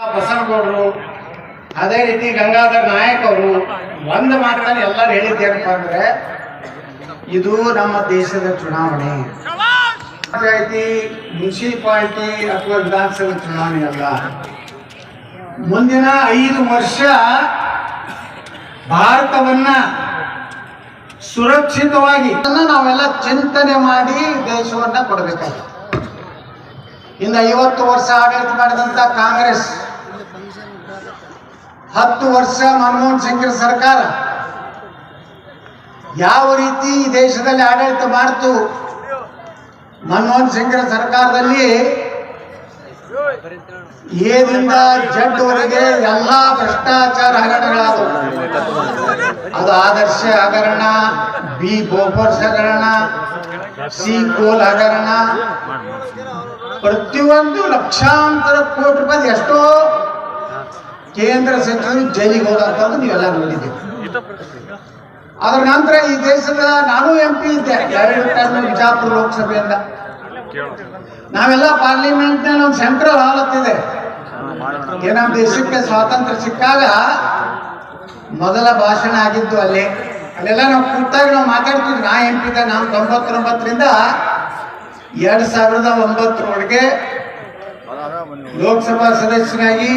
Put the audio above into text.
ಬಸನಗೌಡರು ಅದೇ ರೀತಿ ಗಂಗಾಧರ್ ನಾಯಕ್ ಅವರು ಒಂದ್ ಮಾತ್ರ ಎಲ್ಲರೂ ಹೇಳಿದ್ದೇನಪ್ಪ ಅಂದ್ರೆ, ಇದು ನಮ್ಮ ದೇಶದ ಚುನಾವಣೆ. ಪಂಚಾಯತಿ, ಮುನ್ಸಿಪಾಲಿಟಿ ಅಥವಾ ವಿಧಾನಸಭೆ ಚುನಾವಣೆ ಅಲ್ಲ. ಮುಂದಿನ ಐದು ವರ್ಷ ಭಾರತವನ್ನ ಸುರಕ್ಷಿತವಾಗಿ ನಾವೆಲ್ಲ ಚಿಂತನೆ ಮಾಡಿ ದೇಶವನ್ನ ಕೊಡಬೇಕಾಗುತ್ತೆ. ಇನ್ನು ಐವತ್ತು ವರ್ಷ ಆಡಳಿತ ಮಾಡಿದಂತ ಕಾಂಗ್ರೆಸ್ ಹತ್ತು ವರ್ಷ ಮನಮೋಹನ್ ಸಿಂಗ್ ಸರ್ಕಾರ. ಯಾವ ರೀತಿ ದೇಶದಲ್ಲಿ ಆಡಳಿತ ಮಾಡ್ತು? ಮನಮೋಹನ್ ಸಿಂಗ್ ಸರ್ಕಾರದಲ್ಲಿ ಏನಿಂದ ಜಡ್ವರೆಗೆ ಎಲ್ಲಾ ಭ್ರಷ್ಟಾಚಾರ ಹಗರಣಗಳಾದವು. ಅದು ಆದರ್ಶ ಹಗರಣ, ಬಿ ಬೋಫರ್ಸ್ ಹಗರಣ, ಸಿ ಕೋಲ್ ಹಗರಣ. ಪ್ರತಿಯೊಂದು ಲಕ್ಷಾಂತರ ಕೋಟಿ ರೂಪಾಯಿ ಎಷ್ಟೋ ಕೇಂದ್ರ ಸಚಿವರು ಜೈಲಿಗೆ ಹೋದಂಥದ್ದು ನೀವೆಲ್ಲ ನೋಡಿದ್ದೀರಿ. ಅದರ ನಂತರ ಈ ದೇಶದ ನಾನು ಎಂ ಪಿ ಇದ್ದೆ, ಎರಡು ಟೈಮ್ ಬಿಜಾಪುರ ಲೋಕಸಭೆಯಿಂದ. ನಾವೆಲ್ಲ ಪಾರ್ಲಿಮೆಂಟ್ ಒಂದು ಸೆಂಟ್ರಲ್ ಹಾಲತ್ತಿದೆ ನಮ್ಮ ದೇಶಕ್ಕೆ ಸ್ವಾತಂತ್ರ್ಯ ಸಿಕ್ಕಾಗ ಮೊದಲ ಭಾಷಣ ಆಗಿದ್ದು ಅಲ್ಲಿ. ಅಲ್ಲೆಲ್ಲ ನಾವು ಕೂತಾಗ ನಾವು ಮಾತಾಡ್ತಿದ್ವಿ. ನಾ ಎಂ ಪಿ ನಾನು ತೊಂಬತ್ತೊಂಬತ್ತರಿಂದ ಎರಡ್ ಸಾವಿರದ ಒಂಬತ್ತರೊಳಗೆ ಲೋಕಸಭಾ ಸದಸ್ಯನಾಗಿ